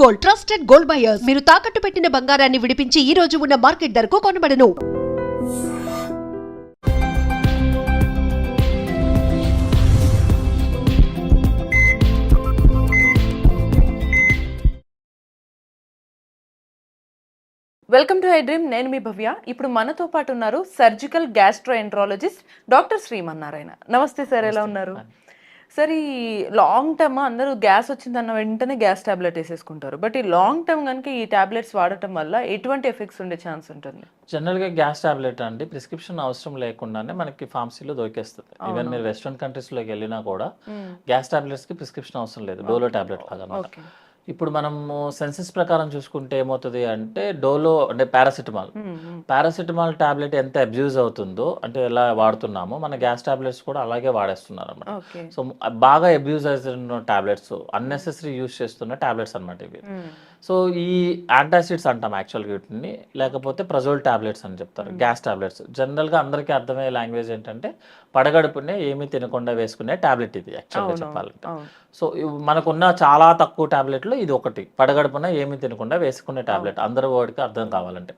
Gold trusted gold buyers మీరు తాకట్టు పెట్టిన బంగారాన్ని విడిపించి ఈ రోజు ఉన్న మార్కెట్ ధరకు కొనబడను. వెల్కమ్ టు ఐ డ్రీమ్ నేను మీ భవ్య. ఇప్పుడు మనతో పాటు ఉన్నారు సర్జికల్ గ్యాస్ట్రోఎంట్రాలజిస్ట్ డాక్టర్ శ్రీమన్నారాయణ. నమస్తే సార్ ఎలా ఉన్నారు? సార్ ఈ లాంగ్ టర్మ్ అందరూ గ్యాస్ వచ్చిందన్న వెంటనే గ్యాస్ టాబ్లెట్ వేసేసుకుంటారు. బట్ ఈ లాంగ్ టర్మ్ కనుక ఈ టాబ్లెట్స్ వాడటం వల్ల ఎటువంటి ఎఫెక్ట్స్ ఉండే ఛాన్స్ ఉంటుంది? జనరల్గా గ్యాస్ టాబ్లెట్ అండి ప్రిస్క్రిప్షన్ అవసరం లేకుండానే మనకి ఫార్మసీలో దొరికేస్తుంది. ఈవెన్ మీరు వెస్ట్రన్ కంట్రీస్లోకి వెళ్ళినా కూడా గ్యాస్ టాబ్లెట్స్కి ప్రిస్క్రిప్షన్ అవసరం లేదు డోలో టాబ్లెట్ లాగా ఇప్పుడు మనము సెన్సెస్ ప్రకారం చూసుకుంటే ఏమవుతుంది అంటే డోలో అంటే పారాసిటమాల్. పారాసిటమాల్ టాబ్లెట్ ఎంత అబ్యూజ్ అవుతుందో అంటే ఎలా వాడుతున్నామో మన గ్యాస్ టాబ్లెట్స్ కూడా అలాగే వాడేస్తున్నారు అన్నమాట ఓకే. సో బాగా అబ్యూజ్ అవుతున్న టాబ్లెట్స్ అన్నెసెసరీ యూస్ చేస్తున్న టాబ్లెట్స్ అన్నమాట ఇవి. సో ఈ యాంటాసిడ్స్ అంటాం యాక్చువల్గా వీటిని. లేకపోతే ప్రజోల్ టాబ్లెట్స్ అని చెప్తారు గ్యాస్ టాబ్లెట్స్. జనరల్గా అందరికీ అర్థమయ్యే లాంగ్వేజ్ ఏంటంటే పడగడుపునే ఏమీ తినకుండా వేసుకునే టాబ్లెట్ ఇది యాక్చువల్గా చెప్పాలంటే. సో మనకున్న చాలా తక్కువ టాబ్లెట్లు ఇది ఒకటి. పడగడుపున ఏమీ తినకుండా వేసుకునే టాబ్లెట్. అందరి వాడికి అర్థం కావాలంటే.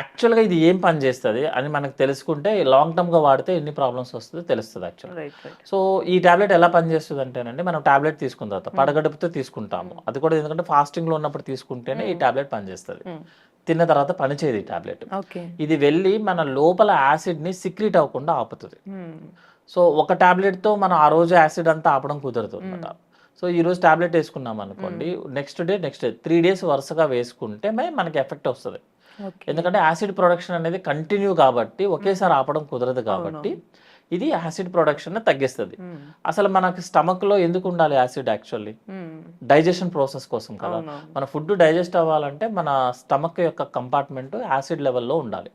యాక్చువల్గా ఇది ఏం పని చేస్తుంది అని మనకు తెలుసుకుంటే లాంగ్ టర్మ్గా వాడితే ఎన్ని ప్రాబ్లమ్స్ వస్తుందో తెలుస్తుంది యాక్చువల్గా సో ఈ టాబ్లెట్ ఎలా పనిచేస్తుంది అంటేనండి మనం టాబ్లెట్ తీసుకున్న తర్వాత పడగడుపుతో తీసుకుంటాము. అది కూడా ఎందుకంటే ఫాస్టింగ్లో ఉన్నప్పుడు తీసుకుంటేనే ఈ టాబ్లెట్ పనిచేస్తుంది తిన్న తర్వాత పనిచేయదు ఈ టాబ్లెట్ ఇది వెళ్ళి మన లోపల యాసిడ్ని సిక్రీట్ అవ్వకుండా ఆపుతుంది. సో ఒక tablet తో మనం ఆ రోజు యాసిడ్ అంతా ఆపడం కుదరదు అనమాట సో ఈ రోజు టాబ్లెట్ వేసుకున్నాం అనుకోండి next day next day three days వరుసగా వేసుకుంటే మనకి ఎఫెక్ట్ వస్తుంది. ఎందుకంటే యాసిడ్ ప్రొడక్షన్ అనేది కంటిన్యూ కాబట్టి ఒకేసారి ఆపడం కుదరదు కాబట్టి ఇది యాసిడ్ ప్రొడక్షన్ తగ్గిస్తుంది. అసలు మనకి స్టమక్లో ఎందుకు ఉండాలి యాసిడ్ యాక్చువల్లీ? డైజెషన్ ప్రాసెస్ కోసం కదా. మన ఫుడ్ డైజెస్ట్ అవ్వాలంటే మన స్టమక్ యొక్క కంపార్ట్మెంట్ యాసిడ్ లెవెల్లో ఉండాలి.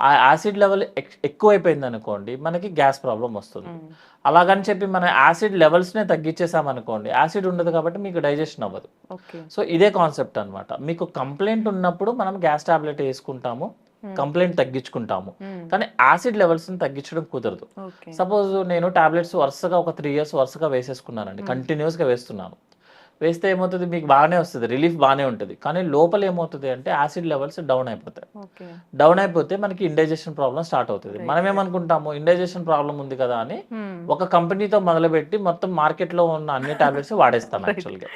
ఆ యాసిడ్ లెవెల్ ఎక్కువైపోయింది అనుకోండి మనకి గ్యాస్ ప్రాబ్లం వస్తుంది. అలాగని చెప్పి మన యాసిడ్ లెవెల్స్నే తగ్గించేసాం అనుకోండి యాసిడ్ ఉండదు కాబట్టి మీకు డైజెషన్ అవ్వదు. సో ఇదే కాన్సెప్ట్ అన్నమాట. మీకు కంప్లైంట్ ఉన్నప్పుడు మనం గ్యాస్ టాబ్లెట్ వేసుకుంటాము కంప్లైంట్ తగ్గించుకుంటాము. కానీ యాసిడ్ లెవెల్స్ని తగ్గించడం కుదరదు. సపోజ్ నేను టాబ్లెట్స్ వరుసగా ఒక త్రీ ఇయర్స్ వరుసగా వేసేసుకున్నానండి. కంటిన్యూస్గా వేస్తున్నాను. వేస్తే ఏమవుతుంది? మీకు బాగానే వస్తుంది. రిలీఫ్ బాగానే ఉంటుంది. కానీ లోపల ఏమవుతుంది అంటే యాసిడ్ లెవెల్స్ డౌన్ అయిపోతాయి. డౌన్ అయిపోతే మనకి ఇండైజెషన్ ప్రాబ్లం స్టార్ట్ అవుతుంది. మనం ఏమనుకుంటాము ఇండైజెషన్ ప్రాబ్లం ఉంది కదా అని ఒక కంపెనీతో మొదలుపెట్టి మొత్తం మార్కెట్లో ఉన్న అన్ని టాబ్లెట్స్ వాడేస్తాం యాక్చువల్గా.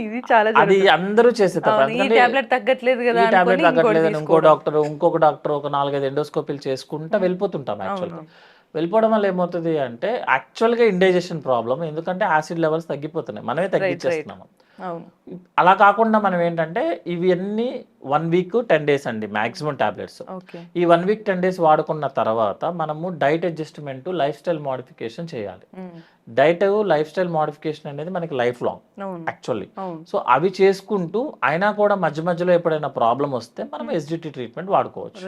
ఇది చాలా అది అందరూ చేసే ఈ టాబ్లెట్ తగ్గట్లేదు కదా టాబ్లెట్ తగ్గట్లేదని ఇంకో. డాక్టర్ ఇంకొక డాక్టర్ ఒక నాలుగైదు ఎండోస్కోపీలు చేసుకుంటా వెళ్ళిపోతుంటాం యాక్చువల్గా వెళ్ళిపోవడం వల్ల ఏమవుతుంది అంటే యాక్చువల్గా ఇండైజెషన్ ప్రాబ్లం ఎందుకంటే యాసిడ్ లెవెల్స్ తగ్గిపోతున్నాయి. మనమే తగ్గించేస్తున్నాము. అలా కాకుండా మనం ఏంటంటే ఇవన్నీ వన్ వీక్ టెన్ డేస్ అండి మాక్సిమం టాబ్లెట్స్ ఈ వన్ వీక్ టెన్ డేస్ వాడుకున్న తర్వాత మనము diet adjustment life style modification చేయాలి. డైట్ లైఫ్ స్టైల్ మోడిఫికేషన్ అనేది మనకి లైఫ్ లాంగ్ యాక్చువల్లీ సో అవి చేసుకుంటూ అయినా కూడా మధ్య మధ్యలో ఎప్పుడైనా ప్రాబ్లం వస్తే మనం ఎస్డిటి ట్రీట్మెంట్ వాడుకోవచ్చు.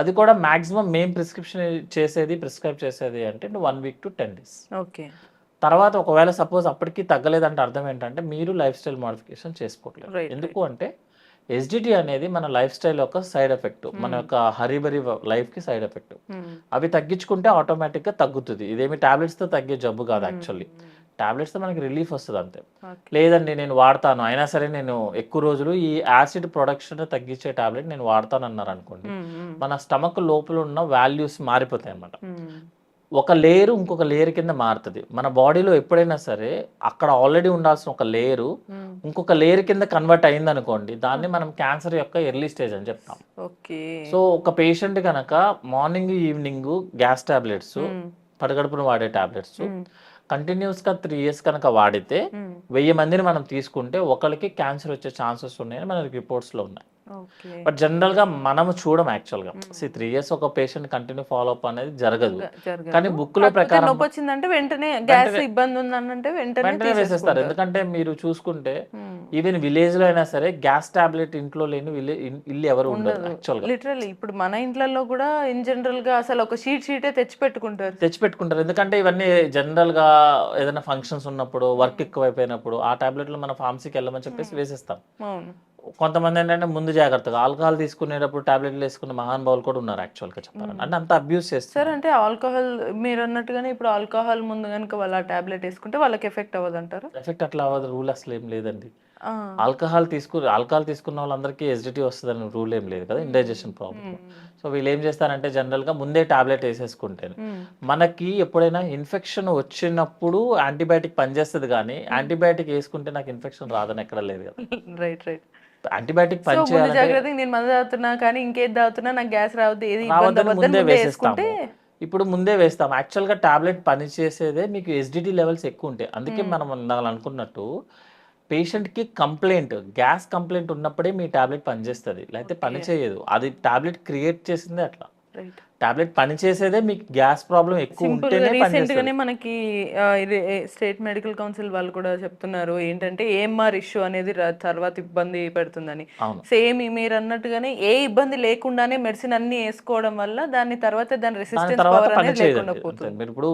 అది కూడా మాక్సిమం మేము ప్రిస్క్రిప్షన్ చేసేది ప్రిస్క్రైబ్ చేసేది అంటే one week to ten days okay. తర్వాత ఒకవేళ సపోజ్ అప్పటికి తగ్గలేదంటే అర్థం ఏంటంటే మీరు లైఫ్ స్టైల్ మోడిఫికేషన్ చేసుకోవట్లేదు. ఎందుకు అంటే ఎస్డిటి అనేది మన లైఫ్ స్టైల్ యొక్క సైడ్ ఎఫెక్ట్ మన యొక్క హరిబరి లైఫ్కి సైడ్ ఎఫెక్ట్. అవి తగ్గించుకుంటే ఆటోమేటిక్గా తగ్గుతుంది. ఇదేమి టాబ్లెట్స్తో తగ్గే జబ్బు కాదు యాక్చువల్లీ. టాబ్లెట్స్తో మనకి రిలీఫ్ వస్తుంది అంతే. లేదండి నేను వాడతాను. అయినా సరే నేను ఎక్కువ రోజులు ఈ యాసిడ్ ప్రొడక్షన్ తగ్గించే టాబ్లెట్ నేను వాడతాను అన్నారు అనుకోండి మన స్టమక్ లోపల ఉన్న వాల్యూస్ మారిపోతాయి అన్నమాట ఒక లేయర్ ఇంకొక లేయర్ కింద మారుతుంది. మన బాడీలో ఎప్పుడైనా సరే అక్కడ ఆల్రెడీ ఉండాల్సిన ఒక లేయరు ఇంకొక లేయర్ కింద కన్వర్ట్ అయింది అనుకోండి దాన్ని మనం క్యాన్సర్ యొక్క ఎర్లీ స్టేజ్ అని చెప్తాం. ఓకే. సో ఒక పేషెంట్ కనుక మార్నింగ్ ఈవినింగ్ గ్యాస్ టాబ్లెట్స్ పడగడుపున వాడే టాబ్లెట్స్ కంటిన్యూస్గా త్రీ ఇయర్స్ కనుక వాడితే వెయ్యి మందిని మనం తీసుకుంటే ఒకరికి క్యాన్సర్ వచ్చే ఛాన్సెస్ ఉన్నాయని మనకి రిపోర్ట్స్లో ఉన్నాయి. బట్ జనరల్గా మనము చూడం యాక్చువల్గా. సి త్రీ ఇయర్స్ ఒక పేషెంట్ కంటిన్యూ ఫాలో అప్ అనేది జరగదు. కానీ బుక్లో ప్రకారం నొప్పి వచ్చిందంటే వెంటనే గ్యాస్ ఇబ్బంది ఉందనంటే వెంటనే వెంటనే వేసేస్తారు. ఎందుకంటే మీరు చూసుకుంటే ఈవెన్ విలేజ్లో అయినా సరే గ్యాస్ టాబ్లెట్ ఇంట్లో లేని ఇల్లు ఎవరు ఉండదు. యాక్చువల్గా. లిటరల్లీ ఇప్పుడు మన ఇంట్లలో కూడా ఇన్ జనరల్గా అసలు ఒక షీట్ షీటే తెచ్చి పెట్టుకుంటారు తెచ్చి పెట్టుకుంటారు ఎందుకంటే ఇవన్నీ జనరల్గా ఏదైనా ఫంక్షన్స్ ఉన్నప్పుడు వర్క్ ఎక్కువైపోయినప్పుడు ఆ టాబ్లెట్లు మన ఫార్మసీకి వెళ్ళమని చెప్పేసి వేసేస్తాం. కొంతమంది ఏంటంటే ముందు జాగ్రత్తగా ఆల్కహాల్ తీసుకునేటప్పుడు టాబ్లెట్లు వేసుకున్న మహానుభావులు కూడా ఉన్నారు యాక్చువల్గా చెప్పాలంటే. అంటే అంత అబ్యూస్ సార్ చేస్తారు అంటే ఆల్కహాల్ మీరు అన్నట్టుగానే ఇప్పుడు ఆల్కహాల్ ముందు కనుక వాళ్ళు ఆ టాబ్లెట్ వేసుకుంటే వాళ్ళకి ఎఫెక్ట్ అవ్వదు అంటారు ఎఫెక్ట్ అట్లా అవ్వదు రూల్ అసలు ఏం లేదండి. ఆల్కహాల్ తీసుకు ఆల్కహాల్ తీసుకున్న వాళ్ళందరికీ ఎస్డిటీ వస్తుందని రూల్ ఏం లేదు కదా ఇండైజెషన్ ప్రాబ్లమ్ సో వీళ్ళు ఏం చేస్తారంటే జనరల్గా ముందే టాబ్లెట్ వేసేసుకుంటే మనకి ఎప్పుడైనా ఇన్ఫెక్షన్ వచ్చినప్పుడు యాంటీబయాటిక్ పనిచేస్తుంది కానీ యాంటీబయాటిక్ వేసుకుంటే నాకు ఇన్ఫెక్షన్ రాదని ఎక్కడ లేదు కదా. రైట్ రైట్ యాంటీబయాటిక్ సో ముందు పనిచేయాలంటే జాగ్రత్తగా నేను మందు తాగుతున్నా కానీ ఇంకేది తాగుతున్నా నాకు గ్యాస్ రావద్దు ఏది ముందే వేసుకుంటే ఇప్పుడు ముందే వేస్తాం యాక్చువల్గా టాబ్లెట్ పనిచేసేదే మీకు ఎస్డిటి లెవెల్స్ ఎక్కువ ఉంటాయి. అందుకే మనం ఇందాక అనుకున్నట్టు పేషెంట్కి కంప్లైంట్ గ్యాస్ కంప్లైంట్ ఉన్నప్పుడే మీ టాబ్లెట్ పనిచేస్తుంది. లేకపోతే పని చేయదు. అది టాబ్లెట్ క్రియేట్ చేసిందే అట్లా. టాబ్లెట్ పనిచేసేదే మీకు గ్యాస్ ప్రాబ్లం ఎక్కువ ఉంటేనే రీసెంట్ పనిచేస్తుంది గానే మనకి ఇది స్టేట్ మెడికల్ కౌన్సిల్ వాళ్ళు కూడా చెప్తున్నారు ఏంటంటే ఏఎంఆర్ ఇష్యూ అనేది తర్వాత ఇబ్బంది పెడుతుందని. సేమ్ మీరు అన్నట్టుగానే ఏ ఇబ్బంది లేకుండానే మెడిసిన్ అన్ని వేసుకోవడం వల్ల దాని తర్వాత దాని రెసిస్టెన్స్ పవర్ పని అనేది లేకుండా పోతుంది. మీరు ఇప్పుడు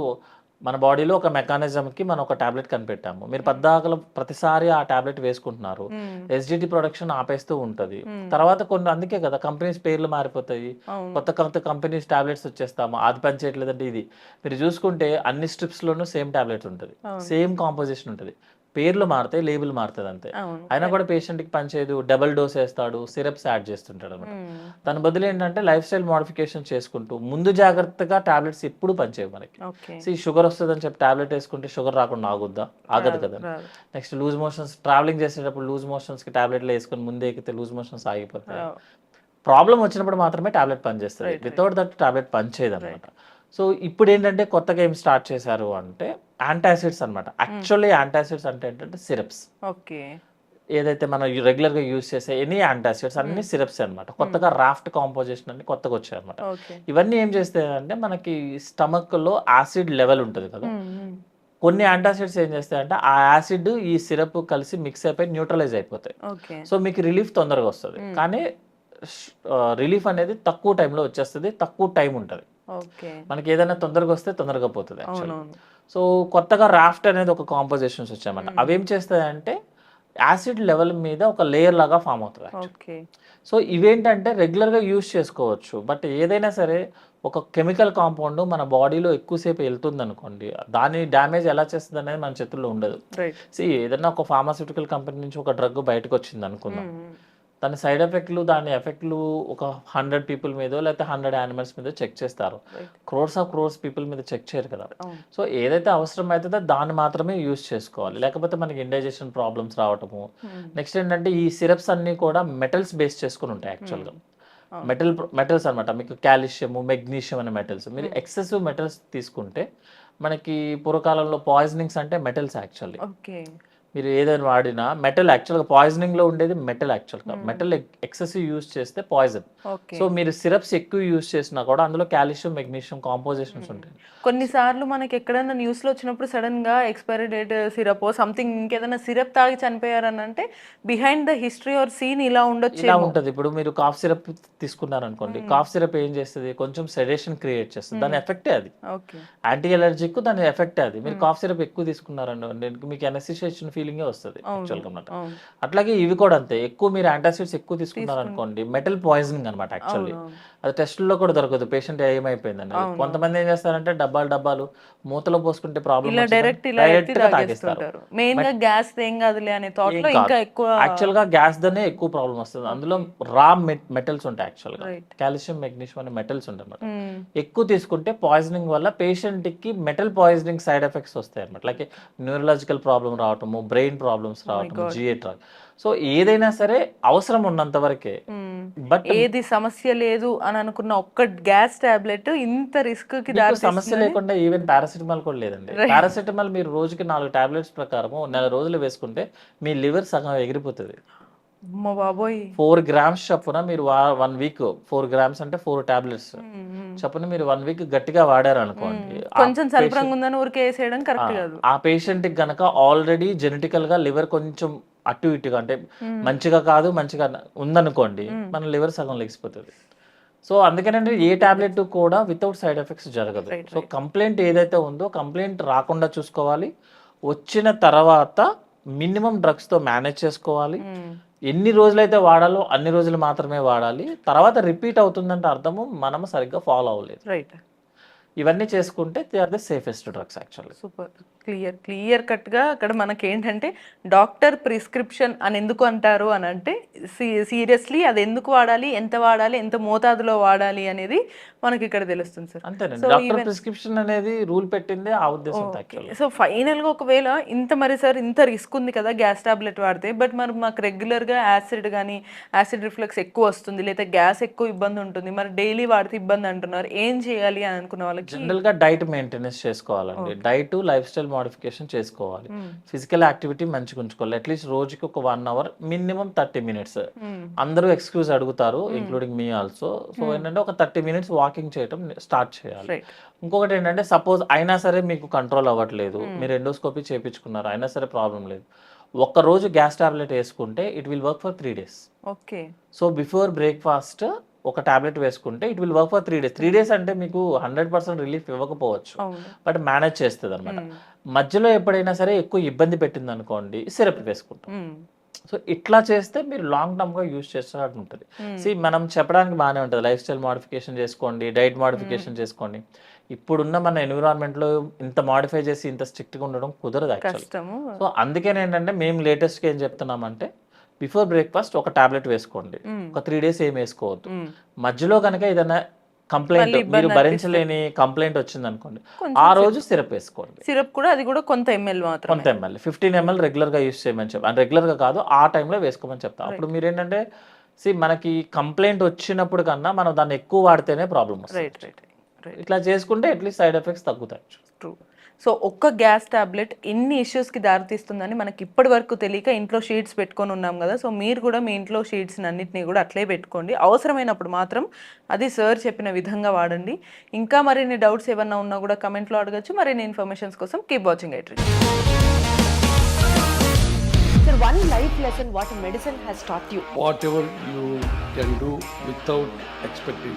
మన బాడీలో ఒక mechanism కి మనం ఒక టాబ్లెట్ కనిపెట్టాము. మీరు పద్దాకలు ప్రతిసారి ఆ టాబ్లెట్ వేసుకుంటున్నారు. మ్మ్. ఎస్డిటి ప్రొడక్షన్ ఆపేస్తూ ఉంటది. తర్వాత కొన్ని అందుకే కదా కంపెనీస్ పేర్లు మారిపోతాయి. కొత్త కొత్త కంపెనీస్ టాబ్లెట్స్ వచ్చేస్తాము. అది పని చేయట్లేదంటే ఇది. మీరు చూసుకుంటే అన్ని స్ట్రిప్స్ లోనూ సేమ్ టాబ్లెట్ ఉంటుంది. సేమ్ కాంపోజిషన్ ఉంటుంది. పేర్లు మారుతాయి లేబుల్ మారుతుంది అంతే అయినా కూడా పేషెంట్కి పనిచేయదు డబుల్ డోస్ వేస్తాడు సిరప్స్ యాడ్ చేస్తుంటాడు అనమాట. దాని బదులు ఏంటంటే లైఫ్ స్టైల్ మోడిఫికేషన్ చేసుకుంటూ ముందు జాగ్రత్తగా టాబ్లెట్స్ ఎప్పుడు పనిచేయవు మనకి. సి షుగర్ వస్తుందని చెప్పి టాబ్లెట్ వేసుకుంటే షుగర్ రాకుండా ఆగుద్దా? ఆగదు కదా. నెక్స్ట్ లూజ్ మోషన్స్ ట్రావెలింగ్ చేసేటప్పుడు లూజ్ మోషన్స్కి టాబ్లెట్లు వేసుకొని ముందే ఎక్కితే లూజ్ మోషన్స్ ఆగిపోతాయి. ప్రాబ్లం వచ్చినప్పుడు మాత్రమే టాబ్లెట్ పనిచేస్తుంది. వితౌట్ దట్ టాబ్లెట్ పనిచేయదు అనమాట సో ఇప్పుడు ఏంటంటే కొత్తగా ఏం స్టార్ట్ చేశారు అంటే యాంటాసిడ్స్ అనమాట యాక్చువల్లీ యాంటాసిడ్స్ అంటే ఏంటంటే సిరప్స్. ఓకే. ఏదైతే మనం రెగ్యులర్గా యూస్ చేసే ఎనీ యాంటాసిడ్స్ అన్ని సిరప్స్ అన్నమాట. కొత్తగా రాఫ్ట్ కాంపోజిషన్ అన్ని కొత్తగా వచ్చాయి అనమాట ఇవన్నీ ఏం చేస్తాయంటే మనకి స్టమక్లో యాసిడ్ లెవెల్ ఉంటుంది కదా. కొన్ని యాంటాసిడ్స్ ఏం చేస్తాయంటే ఆ యాసిడ్ ఈ సిరప్ కలిసి మిక్స్ అయిపోయి న్యూట్రలైజ్ అయిపోతాయి. సో మీకు రిలీఫ్ తొందరగా వస్తుంది. కానీ రిలీఫ్ అనేది తక్కువ టైంలో వచ్చేస్తుంది తక్కువ టైం ఉంటుంది. మనకి ఏదైనా తొందరగా వస్తే తొందరగా పోతుంది సో కొత్తగా రాఫ్ట్ అనేది ఒక కాంపోజిషన్స్ వచ్చాయన్నమాట. అవి ఏం చేస్తాయంటే యాసిడ్ లెవెల్ మీద ఒక లేయర్ లాగా ఫామ్ అవుతుంది ఓకే. సో ఇవేంటంటే రెగ్యులర్గా యూస్ చేసుకోవచ్చు. బట్ ఏదైనా సరే ఒక కెమికల్ కాంపౌండ్ మన బాడీలో ఎక్కువసేపు వెళ్తుంది అనుకోండి దాని డ్యామేజ్ ఎలా చేస్తుంది అనేది మన చేతుల్లో ఉండదు. సి ఏదైనా ఒక ఫార్మాస్యూటికల్ కంపెనీ నుంచి ఒక డ్రగ్ బయటకు వచ్చింది అనుకుందాం దాని సైడ్ ఎఫెక్ట్లు దాని ఎఫెక్ట్లు ఒక హండ్రెడ్ పీపుల్ మీద లేకపోతే హండ్రెడ్ యానిమల్స్ మీద చెక్ చేస్తారు. క్రోర్స్ ఆఫ్ క్రోర్స్ పీపుల్ మీద చెక్ చేయరు కదా. సో ఏదైతే అవసరం అవుతుందో దాన్ని మాత్రమే యూస్ చేసుకోవాలి. లేకపోతే మనకి ఇండైజెషన్ ప్రాబ్లమ్స్ రావటము. Hmm. నెక్స్ట్ ఏంటంటే ఈ సిరప్స్ అన్ని కూడా మెటల్స్ బేస్ చేసుకుని ఉంటాయి యాక్చువల్గా. అవును. మెటల్ మెటల్స్ అన్నమాట. మీకు కాల్షియం మెగ్నీషియం అనే మెటల్స్. మీరు ఎక్సెసివ్ మెటల్స్ తీసుకుంటే మనకి పూర్వకాలంలో పాయిజనింగ్స్ అంటే మెటల్స్ యాక్చువల్లీ. మీరు ఏదైనా వాడినా మెటల్ యాక్చువల్గా పాయిజనింగ్లో ఉండేది మెటల్ యాక్చువల్గా మెటల్ ఎక్సెసివ్ యూస్ చేస్తే పాయిజన్ సో మీరు సిరప్స్ ఎక్కువ యూస్ చేసినా కూడా అందులో కాల్షియం మెగ్నీషియం కాంపోజిషన్స్ ఉంటాయి. కొన్నిసార్లు మనకి ఎక్కడైనా న్యూస్లో వచ్చినప్పుడు సడన్గా ఎక్స్పైరీ డేట్ సిరప్ సంథింగ్ ఇంకేదైనా సిరప్ తాగి చనిపోయారని అంటే behind the history or scene ఇలా ఉండొచ్చు ఇలా ఉంటది. ఇప్పుడు మీరు కాఫ్ సిరప్ తీసుకున్నారు అనుకోండి కాఫ్ సిరప్ ఏం చేస్తుంది? కొంచెం సెడేషన్ క్రియేట్ చేస్తుంది. దాని ఎఫెక్టే అది. ఓకే యాంటీ ఎలర్జిక్ దాని ఎఫెక్టే అది. మీరు కాఫ్ సిరప్ ఎక్కువ తీసుకున్నారండి మీకు ఎనసిషియేషన్ ఫీలింగే వస్తుంది యాక్చువల్గా అట్లాగే ఇవి కూడా అంతే. ఎక్కువ మీరు యాంటాసిడ్స్ ఎక్కువ తీసుకున్నారు అనుకోండి మెటల్ పాయిజనింగ్ అనమాట యాక్చువల్లీ అది టెస్టుల్లో కూడా దొరకదు పేషెంట్ ఏమైపోయిందండి కొంతమంది ఏం చేస్తారంటే డబ్బాలు డబ్బాలు మూతలో పోసుకుంటే ప్రాబ్లం డైరెక్ట్ మెయిన్గా గ్యాస్ ఏం కాదులే అనే థాట్లో ఇంకా ఎక్కువ యాక్చువల్గా గ్యాస్ దనే ఎక్కువ ప్రాబ్లం వస్తుంది. అందులో రా మెటల్స్ ఉంటాయి యాక్చువల్గా. కాల్షియం మెగ్నీషియం అనే మెటల్స్ ఉంటాయి అన్నమాట. మ్మ్. ఎక్కువ తీసుకుంటే పాయిజనింగ్ వల్ల పేషెంట్కి మెటల్ పాయిజనింగ్ సైడ్ ఎఫెక్ట్స్ వస్తాయి అనమాట లైక్ న్యూరలాజికల్ ప్రాబ్లమ్ రావటము బ్రెయిన్ ప్రాబ్లమ్స్ రావటము జిఏట్ సో ఏదైనా సరే అవసరం ఉన్నంత వరకే. బట్ ఏది సమస్య లేదు అని అనుకున్న ఒక్క గ్యాస్ టాబ్లెట్ ఇంత రిస్క్కి సమస్య లేకుండా ఈవెన్ పారాసిటమాల్ కూడా లేదండి. పారాసిటమాల్ మీరు రోజుకి నాలుగు టాబ్లెట్స్ ప్రకారం నెల రోజులు వేసుకుంటే మీ లివర్ సగం ఎగిరిపోతుంది. బాబోయ్. ఫోర్ గ్రామ్స్ చొప్పున మీరు వన్ వీక్ ఫోర్ గ్రామ్స్ అంటే ఫోర్ టాబ్లెట్స్. చొప్పున మీరు వన్ వీక్ గట్టిగా వాడారు అనుకోండి. ఆ కొంచెం సల్పరంగా ఉందని ఊరికే వేసేయడం కరెక్ట్ కాదు. ఆ పేషెంట్కి గనక ఆల్రెడీ జెనెటికల్గా లివర్ కొంచెం అటు ఇటుగా అంటే మంచిగా కాదు మంచిగా ఉందనుకోండి మన లివర్ సగం లెగిసిపోతుంది. సో అందుకనంటే ఏ టాబ్లెట్ కూడా వితౌట్ సైడ్ ఎఫెక్ట్స్ జరగదు. సో కంప్లైంట్ ఏదైతే ఉందో కంప్లైంట్ రాకుండా చూసుకోవాలి. వచ్చిన తర్వాత మినిమం డ్రగ్స్తో మేనేజ్ చేసుకోవాలి. ఎన్ని రోజులైతే వాడాలో అన్ని రోజులు మాత్రమే వాడాలి. తర్వాత రిపీట్ అవుతుందంటే అర్థము మనము సరిగ్గా ఫాలో అవ్వలేదు. రైట్. ఇవన్నీ చేసుకుంటే they are the safest drugs actually. Super. Clear clear కట్గా అక్కడ మనకి ఏంటంటే డాక్టర్ ప్రిస్క్రిప్షన్ అని ఎందుకు అంటారు అని అంటే సీరియస్లీ అది ఎందుకు వాడాలి ఎంత వాడాలి ఎంత మోతాదులో వాడాలి అనేది మనకి ఇక్కడ తెలుస్తుంది సార్. అంతేనండి. ప్రిస్క్రిప్షన్ అనేది రూల్ పెట్టిందే ఆ యాక్చువల్లీ సో ఫైనల్గా ఒకవేళ ఇంత మరి సార్ ఇంత రిస్క్ ఉంది కదా గ్యాస్ టాబ్లెట్ వాడితే బట్ మరి మాకు రెగ్యులర్గా యాసిడ్ కానీ యాసిడ్ రిఫ్లెక్స్ ఎక్కువ వస్తుంది లేదా గ్యాస్ ఎక్కువ ఇబ్బంది ఉంటుంది మరి డైలీ వాడితే ఇబ్బంది అంటున్నారు ఏం చేయాలి అని అనుకున్న వాళ్ళకి జనరల్గా డైట్ మెయింటెనెన్స్ చేసుకోవాలండి. డైట్ లైఫ్ స్టైల్ మోడిఫికేషన్ చేసుకోవాలి. ఫిజికల్ యాక్టివిటీ మంచిగా ఉంచుకోవాలి. అట్లీస్ట్ రోజుకి ఒక one hour minimum thirty minutes Hmm. అందరూ ఎక్స్క్యూజ్ అడుగుతారు ఇంక్లూడింగ్ మీ ఆల్సో సో ఏంటంటే ఒక థర్టీ మినిట్స్ వాకింగ్ చేయడం స్టార్ట్ చేయాలి. ఇంకొకటి ఏంటంటే సపోజ్ అయినా సరే మీకు కంట్రోల్ అవ్వట్లేదు. మీరు ఎండోస్కోపీ చేయించుకున్నారు అయినా సరే ప్రాబ్లం లేదు. ఒక్క రోజు గ్యాస్ టాబ్లెట్ వేసుకుంటే it will work for three days okay. So before breakfast ఒక టాబ్లెట్ వేసుకుంటే it will work for three days three days అంటే మీకు హండ్రెడ్ పర్సెంట్ రిలీఫ్ ఇవ్వకపోవచ్చు. బట్ మేనేజ్ చేస్తుంది అనమాట Hmm. మధ్యలో ఎప్పుడైనా సరే ఎక్కువ ఇబ్బంది పెట్టింది అనుకోండి సిరప్ వేసుకుంటాం. Hmm. సో ఇట్లా చేస్తే మీరు లాంగ్ టర్మ్గా యూజ్ చేస్తున్నట్టు ఉంటుంది. సి మనం చెప్పడానికి బాగానే ఉంటుంది. లైఫ్ స్టైల్ మోడిఫికేషన్ చేసుకోండి డైట్ మోడిఫికేషన్ చేసుకోండి. ఇప్పుడున్న మన ఎన్విరాన్మెంట్లో ఇంత మాడిఫై చేసి ఇంత స్ట్రిక్ట్గా ఉండడం కుదరదు యాక్చువల్లీ సో అందుకని ఏంటంటే మేము లేటెస్ట్గా ఏం చెప్తున్నామంటే బిఫోర్ బ్రేక్ఫాస్ట్ ఒక టాబ్లెట్ వేసుకోండి. ఒక త్రీ డేస్ ఏం వేసుకోవద్దు. మధ్యలో కనుక ఏదైనా కంప్లైంట్ మీరు భరించలేని కంప్లైంట్ వచ్చింది అనుకోండి ఆ రోజు సిరప్ వేసుకోండి సిరప్ కూడా అది కూడా కొంత ఎంఎల్ మాత్రం కొంత ఎంఎల్ ఫిఫ్టీన్ ఎంఎల్ రెగ్యులర్గా యూస్ చేయమని చెప్పి అంటే రెగ్యులర్గా కాదు ఆ టైంలో వేసుకోమని చెప్తాం. అప్పుడు మీరు ఏంటంటే సి మనకి కంప్లైంట్ వచ్చినప్పుడు కన్నా మనం దాన్ని ఎక్కువ వాడితేనే ప్రాబ్లమ్ వస్తుంది. ఇట్లా చేసుకుంటే అట్లీస్ట్ సైడ్ ఎఫెక్ట్స్ తగ్గుతాయి. ట్రూ సో ఒక్క గ్యాస్ టాబ్లెట్ ఎన్ని ఇష్యూస్కి దారితీస్తుందని మనకి ఇప్పటి వరకు తెలియక ఇంట్లో షీట్స్ పెట్టుకొని ఉన్నాం కదా. సో మీరు కూడా మీ ఇంట్లో షీట్స్ అన్నిటిని కూడా అట్లే పెట్టుకోండి. అవసరమైనప్పుడు మాత్రం అది సార్ చెప్పిన విధంగా వాడండి. ఇంకా మరిన్ని డౌట్స్ ఏమన్నా ఉన్నా కూడా కమెంట్లో అడగచ్చు. మరిన్ని ఇన్ఫర్మేషన్స్ కోసం కీప్ వాచింగ్ ఐట్రీ Sir, one life lesson what medicine has taught you. whatever you can do without expecting.